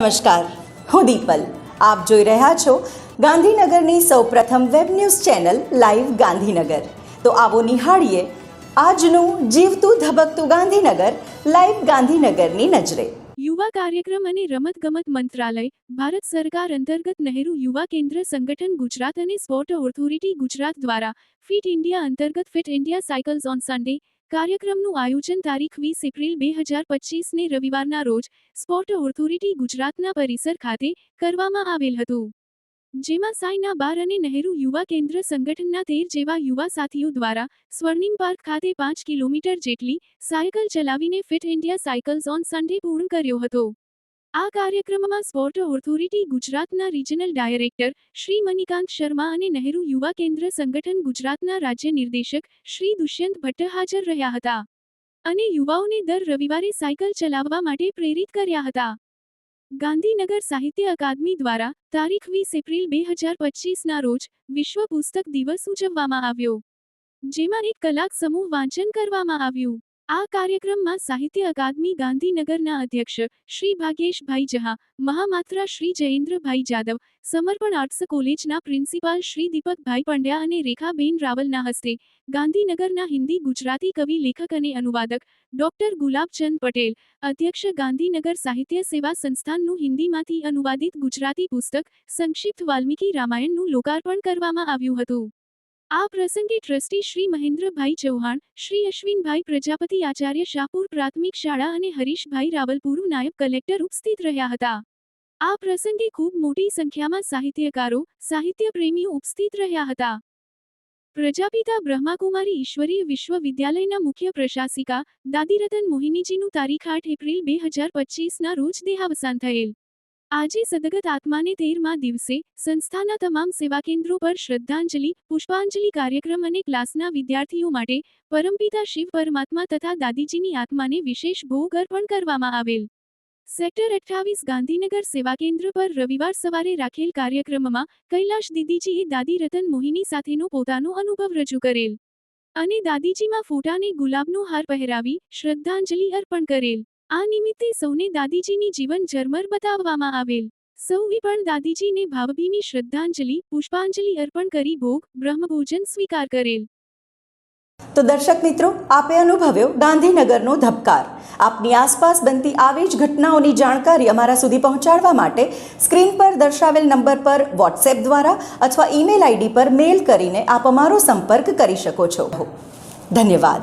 નમસ્કાર, હું દીપલ. આપ જોઈ રહ્યા છો ગાંધીનગરની સૌપ્રથમ web news channel live Gandhinagar. તો આવો નિહાળીએ આજનું જીવતું ધબકતું ગાંધીનગર, લાઈવ ગાંધીનગરની નજરે. યુવા કાર્યક્રમ અને રમતગમત મંત્રાલય, ભારત સરકાર અંતર્ગત નહેરુ યુવા કેન્દ્ર સંગઠન ગુજરાત અને સ્પોર્ટ ઓથોરિટી ગુજરાત દ્વારા ફિટ ઇન્ડિયા અંતર્ગત fit India cycles on Sunday કાર્યક્રમનું આયોજન તારીખ વીસ એપ્રિલ બે હજાર પચીસને રવિવારના રોજ સ્પોર્ટ ઓથોરિટી ગુજરાતના પરિસર ખાતે કરવામાં આવેલ હતું. જેમાં સાયના બાર અને નહેરુ યુવા કેન્દ્ર સંગઠનના તેર જેવા યુવા સાથીઓ દ્વારા સ્વર્ણિમ પાર્ક ખાતે પાંચ કિલોમીટર જેટલી સાયકલ ચલાવીને fit India cycles on Sunday પૂર્ણ કર્યો હતો. આ કાર્યક્રમમાં સ્પોર્ટ ઓથોરિટી ગુજરાતના રિજનલ ડાયરેક્ટર શ્રી મણિકાંત શર્મા અને નહેરુ યુવા કેન્દ્ર સંગઠન ગુજરાતના રાજ્ય નિર્દેશક શ્રી દુષ્યંત ભટ્ટ હાજર રહ્યા હતા અને યુવાઓને દર રવિવારે સાયકલ ચલાવવા માટે પ્રેરિત કર્યા હતા. ગાંધીનગર સાહિત્ય અકાદમી દ્વારા તારીખ વીસ એપ્રિલ બે હજાર પચીસના રોજ વિશ્વ પુસ્તક દિવસ ઉજવવામાં આવ્યો, જેમાં એક કલાક સમૂહ વાંચન કરવામાં આવ્યું. આ કાર્યક્રમમાં સાહિત્ય અકાદમી ગાંધીનગરના અધ્યક્ષ શ્રી ભાગ્યેશભાઈ જહા, મહામાત્રા શ્રી જયેન્દ્રભાઈ જાદવ, સમર્પણ આર્ટ્સ કોલેજના પ્રિન્સિપાલ શ્રી દીપકભાઈ પંડ્યા અને રેખાબેન રાવલના હસ્તે ગાંધીનગરના હિન્દી ગુજરાતી કવિ લેખક અને અનુવાદક ડોક્ટર ગુલાબચંદ પટેલ, અધ્યક્ષ ગાંધીનગર સાહિત્ય સેવા સંસ્થાનનું હિન્દીમાંથી અનુવાદિત ગુજરાતી પુસ્તક સંક્ષિપ્ત વાલ્મીકી રામાયણનું લોકાર્પણ કરવામાં આવ્યું હતું. આ પ્રસંગે ટ્રસ્ટી શ્રી મહેન્દ્રભાઈ ચૌહાણ, શ્રી અશ્વિનભાઈ પ્રજાપતિ આચાર્ય શાહપુર પ્રાથમિક શાળા અને હરીશભાઈ રાવલપુર નાયબ કલેક્ટર ઉપસ્થિત રહ્યા હતા. આ પ્રસંગે ખૂબ મોટી સંખ્યામાં સાહિત્યકારો સાહિત્ય પ્રેમીઓ ઉપસ્થિત રહ્યા હતા. પ્રજાપિતા બ્રહ્માકુમારી ઈશ્વરીય વિશ્વવિદ્યાલયના મુખ્ય પ્રશાસિકા દાદીરતન મોહિનીજીનું તારીખ આઠ એપ્રિલ બે હજાર પચીસના રોજ દેહાવસાન થયેલ. આજે સદગત આત્માને તેરમા દિવસે સંસ્થાના તમામ સેવા કેન્દ્રો પર શ્રદ્ધાંજલિ, પુષ્પાંજલિ કાર્યક્રમ અને ક્લાસના વિદ્યાર્થીઓ માટે પરમપિતા શિવ પરમાત્મા તથા દાદીજીની આત્માને વિશેષ ભોગ અર્પણ કરવામાં આવેલ. સેક્ટર અઠ્ઠાવીસ ગાંધીનગર સેવા કેન્દ્ર પર રવિવાર સવારે રાખેલ કાર્યક્રમમાં કૈલાશ દીદીજીએ દાદી રતન મોહિની સાથેનો પોતાનો અનુભવ રજૂ કરેલ. અને દાદીજીમાં ફોટાને ગુલાબનો હાર પહેરાવી શ્રદ્ધાંજલિ અર્પણ કરેલ. આ નિમિત્તે સૌને દાદીજીની જીવન ઝરમર બતાવવામાં આવેલ. સૌએ પણ દાદીજીને ભાવભીની શ્રદ્ધાંજલિ, પુષ્પાંજલિ અર્પણ કરી ભોગ, બ્રહ્મભોજન સ્વીકાર કરેલ. તો દર્શક મિત્રો, આપે અનુભવ્યો ગાંધીનગરનો ધબકાર. આપની આસપાસ બનતી આવી જ ઘટનાઓની જાણકારી અમારા સુધી પહોંચાડવા માટે સ્ક્રીન પર દર્શાવેલ નંબર પર વોટ્સએપ દ્વારા અથવા ઈમેલ આઈડી પર મેલ કરીને આપ અમારો સંપર્ક કરી શકો છો. ધન્યવાદ.